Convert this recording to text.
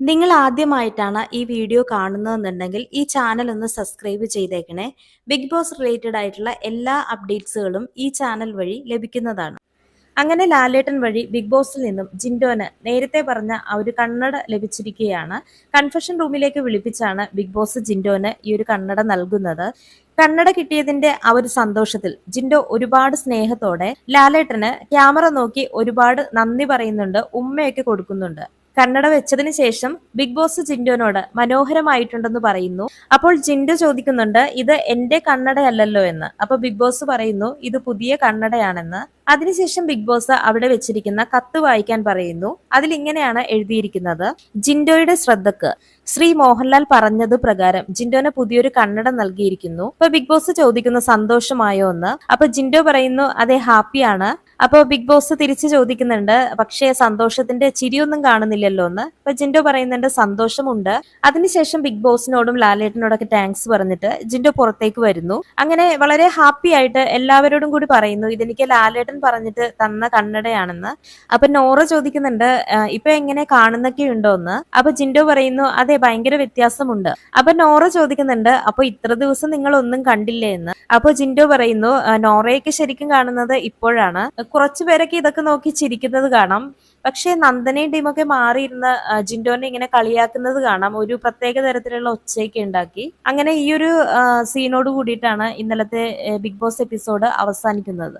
നിങ്ങൾ ആദ്യമായിട്ടാണ് ഈ വീഡിയോ കാണുന്നതെന്നുണ്ടെങ്കിൽ ഈ ചാനൽ ഒന്ന് സബ്സ്ക്രൈബ് ചെയ്തേക്കണേ. ബിഗ് ബോസ് റിലേറ്റഡ് ആയിട്ടുള്ള എല്ലാ അപ്ഡേറ്റ്സുകളും ഈ ചാനൽ വഴി ലഭിക്കുന്നതാണ്. അങ്ങനെ ലാലേട്ടൻ വഴി ബിഗ് ബോസിൽ നിന്നും ജിൻഡോന് നേരത്തെ പറഞ്ഞ ആ ഒരു കണ്ണട ലഭിച്ചിരിക്കുകയാണ്. കൺഫെഷൻ റൂമിലേക്ക് വിളിപ്പിച്ചാണ് ബിഗ് ബോസ് ജിൻഡോന് ഈ ഒരു കണ്ണട നൽകുന്നത്. കണ്ണട കിട്ടിയതിന്റെ ആ ഒരു സന്തോഷത്തിൽ ജിൻഡോ ഒരുപാട് സ്നേഹത്തോടെ ലാലേട്ടന് ക്യാമറ നോക്കി ഒരുപാട് നന്ദി പറയുന്നുണ്ട് ഉമ്മയൊക്കെ കൊടുക്കുന്നുണ്ട്. കണ്ണട വെച്ചതിന് ശേഷം ബിഗ് ബോസ് ജിൻഡോനോട് മനോഹരമായിട്ടുണ്ടെന്ന് പറയുന്നു. അപ്പോൾ ജിൻഡോ ചോദിക്കുന്നുണ്ട് ഇത് എന്റെ കണ്ണടയല്ലല്ലോ എന്ന്. അപ്പൊ ബിഗ് ബോസ് പറയുന്നു ഇത് പുതിയ കണ്ണടയാണെന്ന് അതിനുശേഷം ബിഗ് ബോസ് അവിടെ വെച്ചിരിക്കുന്ന കത്ത് വായിക്കാൻ പറയുന്നു. അതിൽ ഇങ്ങനെയാണ് എഴുതിയിരിക്കുന്നത്. ജിൻഡോയുടെ ശ്രദ്ധക്ക് ശ്രീ മോഹൻലാൽ പറഞ്ഞത് പ്രകാരം ജിൻഡോനെ പുതിയൊരു കണ്ണട നൽകിയിരിക്കുന്നു. അപ്പൊ ബിഗ് ബോസ് ചോദിക്കുന്നു സന്തോഷമായോ എന്ന്? അപ്പൊ ജിൻഡോ പറയുന്നു അതെ ഹാപ്പിയാണ്. അപ്പൊ ബിഗ് ബോസ് തിരിച്ചു ചോദിക്കുന്നുണ്ട് പക്ഷേ സന്തോഷത്തിന്റെ ചിരിയൊന്നും കാണുന്നില്ലല്ലോ എന്ന്? അപ്പൊ ജിൻഡോ പറയുന്നുണ്ട് സന്തോഷമുണ്ട്. അതിനുശേഷം ബിഗ് ബോസിനോടും ലാലേട്ടനോടൊക്കെ താങ്ക്സ് പറഞ്ഞിട്ട് ജിൻഡോ പുറത്തേക്ക് വരുന്നു. അങ്ങനെ വളരെ ഹാപ്പി ആയിട്ട് എല്ലാവരോടും കൂടി പറയുന്നു ഇതെനിക്ക് ലാലേട്ടൻ പറഞ്ഞിട്ട് തന്ന കണ്ണടയാണെന്ന്. അപ്പൊ നോറ ചോദിക്കുന്നുണ്ട് "ആ, ഇപ്പൊ എങ്ങനെ കാണുന്നൊക്കെ ഉണ്ടോ എന്ന് അപ്പൊ ജിൻഡോ പറയുന്നു അതെ ഭയങ്കര വ്യത്യാസമുണ്ട്. അപ്പൊ നോറ ചോദിക്കുന്നുണ്ട് അപ്പൊ ഇത്ര ദിവസം നിങ്ങൾ ഒന്നും കണ്ടില്ലേ എന്ന്? അപ്പൊ ജിൻഡോ പറയുന്നു "ആ, നോറയൊക്കെ ശരിക്കും കാണുന്നത് ഇപ്പോഴാണ്. കുറച്ചു പേരൊക്കെ ഇതൊക്കെ നോക്കി ചിരിക്കുന്നത് കാണാം. പക്ഷേ നന്ദനയും ടീമൊക്കെ മാറിയിരുന്ന ജിൻഡോനെ ഇങ്ങനെ കളിയാക്കുന്നത് കാണാം. ഒരു പ്രത്യേക തരത്തിലുള്ള ഒച്ചയൊക്കെ ഉണ്ടാക്കി. അങ്ങനെ ഈ ഒരു സീനോട് കൂടിയിട്ടാണ് ഇന്നലത്തെ ബിഗ് ബോസ് എപ്പിസോഡ് അവസാനിക്കുന്നത്.